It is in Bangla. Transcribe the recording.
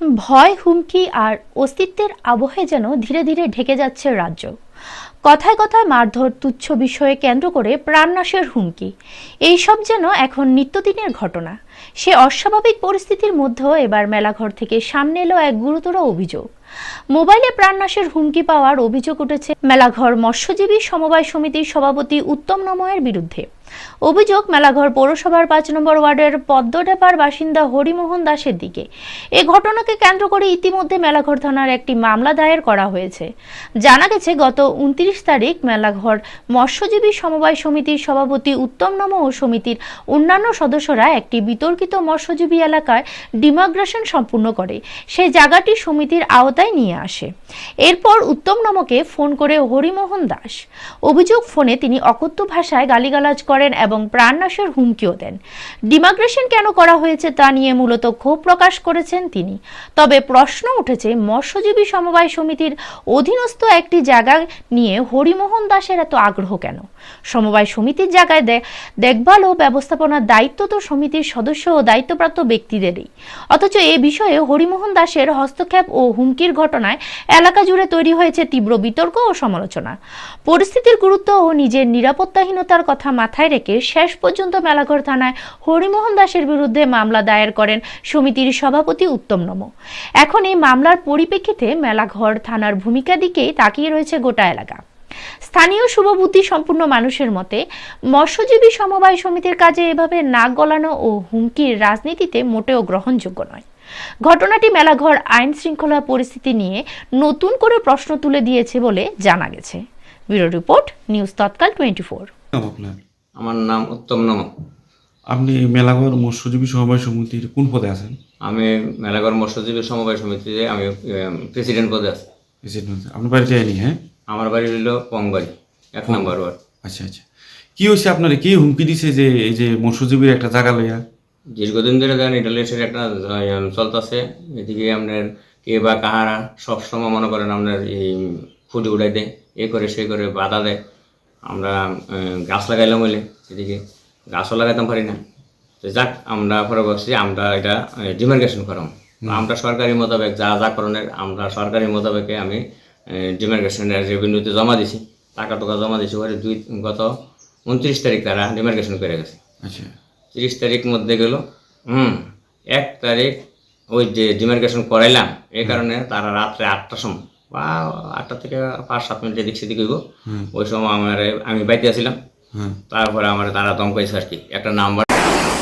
ভয়, হুমকি আর অস্তিত্বের আবহে যেন ধীরে ধীরে ঢেকে যাচ্ছে রাজ্য। কথায় কথায় মারধর, তুচ্ছ বিষয়ে কেন্দ্র করে প্রাণনাশের হুমকি। এইসব যেন এখন নিত্যদিনের ঘটনা। সে অস্বাভাবিক পরিস্থিতির মধ্যেও এবার মেলাঘর থেকে সামনে এলো এক গুরুতর অভিযোগ। মোবাইলে প্রাণনাশের হুমকি পাওয়ার অভিযোগ উঠেছে মেলাঘর মৎস্যজীবী সমবায় সমিতির সভাপতি উত্তম নময়ের বিরুদ্ধে। অভিযোগ, মেলাঘর পৌরসভার পাঁচ নম্বর ওয়ার্ডের পদ্মডেপার বাসিন্দা হরিমোহন দাসের দিকে। এ ঘটনাকে কেন্দ্র করে ইতিমধ্যে মেলাঘর থানার একটি মামলা দায়ের করা হয়েছে। জানা গেছে, গত উনত্রিশ তারিখ মেলাঘর মৎস্যজীবী সমবায় সমিতির সভাপতি উত্তম নম ও সমিতির অন্যান্য সদস্যরা একটি বিতর্কিত মৎস্যজীবী এলাকায় ডিমাগ্রেশন সম্পূর্ণ করে। সেই জায়গাটি সমিতির আওতায় নিয়ে আসে। এরপর উত্তম নমকে ফোন করে হরিমোহন দাস। অভিযোগ ফোনে তিনি অকথ্য ভাষায় গালিগালাজ করেন এবং প্রাণনাশের হুমকিও দেন। ডিমাগ্রেশন কেন করা হয়েছে তা নিয়ে মূলত ক্ষোভ প্রকাশ করেছেন তিনি। তবে প্রশ্ন উঠেছে, মৎস্যজীবী সমবায় সমিতির অধীনস্থ একটি জায়গা নিয়ে হরিমোহন দাসের এত আগ্রহ কেন? সমবায় সমিতির জায়গায় দেখভাল ও ব্যবস্থাপনার দায়িত্ব তো সমিতির সদস্য ও দায়িত্বপ্রাপ্ত ব্যক্তিদেরই। অথচ এ বিষয়ে হরিমোহন দাসের হস্তক্ষেপ ও হুমকির ঘটনায় এলাকা জুড়ে তৈরি হয়েছে তীব্র বিতর্ক ও সমালোচনা। পরিস্থিতির গুরুত্ব ও নিজের নিরাপত্তাহীনতার কথা মাথায় রেখে শেষ পর্যন্ত মেলাঘর থানায় হরিমোহন দাসের বিরুদ্ধে মামলা দায়ের করেন সমিতির সভাপতি উত্তম নম। এখন এই মামলার পরিপ্রেক্ষিতে মেলাঘর থানার ভূমিকা দিকেই তাকিয়ে রয়েছে গোটা এলাকা। স্থানীয় শুভবুদ্ধি সম্পূর্ণ মানুষের মতে, মৎস্যজীবী সমবায় সমিতির কাজে এভাবে নাক গলানো ও হুমকির রাজনীতিতে মোটেও গ্রহণযোগ্য নয়। ঘটনাটি মেলাঘর আইন শৃঙ্খলা পরিস্থিতি নিয়ে নতুন করে প্রশ্ন তুলে দিয়েছে বলে জানা গেছে। ব্যুরো রিপোর্ট, নিউজ তৎকাল টোয়েন্টি ফোর আমার নাম উত্তম নম। আপনি মেলাঘর মৎস্যজীবী সমবায় সমিতির কোন পদে আছেন? আমি মেলাঘর মৎস্যজীবী সমবায় সমিতিতে আমি প্রেসিডেন্ট পদে আছি। প্রেসিডেন্ট আপনার বাড়ি যায়নি হ্যাঁ? আমার বাড়ি হইল পংবাড়ি এক নম্বর ওয়ার্ড। আচ্ছা আচ্ছা। কি হয়েছে আপনার? কি হুমকি দিছে যে এই যে মৎস্যজীবীর একটা জায়গা লইয়া? দীর্ঘদিন ধরে যেন ইটালিয়াসের একটা চলতেছে। এদিকে আপনার কে বা কাহারা সবসময় মনে করেন আপনার এই ফুটি উড়াই দেয় এ করে সে করে বাধা দেয়। আমরা গাছ লাগাইলাম বলে সেদিকে গাছও লাগাইতাম পারি না। তো যাক আমরা পরে বলছি আমরা এটা ডিমার্কেশন করাম। আমরা সরকারি মোতাবেক যা যা করণের আমরা সরকারি মোতাবেকে আমি ডিমার্কেশনের রেভিনিউতে জমা দিছি টাকা টাকা জমা দিছি ওরে দুই গত উনত্রিশ তারিখ তারা ডিমার্কেশন করে গেছে। আচ্ছা। তিরিশ তারিখ মধ্যে গেল হুম এক তারিখ ওই যে ডিমার্কেশন করাইলাম এই কারণে তারা রাত্রে আটটার সময় বা আটটা থেকে পাঁচ সাত মিনিট এদিক সেদিক হইব। ওই সময় আমার আমি বাইতে আসছিলাম তারপরে আমার তারা দমকাইছে আর কি। একটা নাম্বার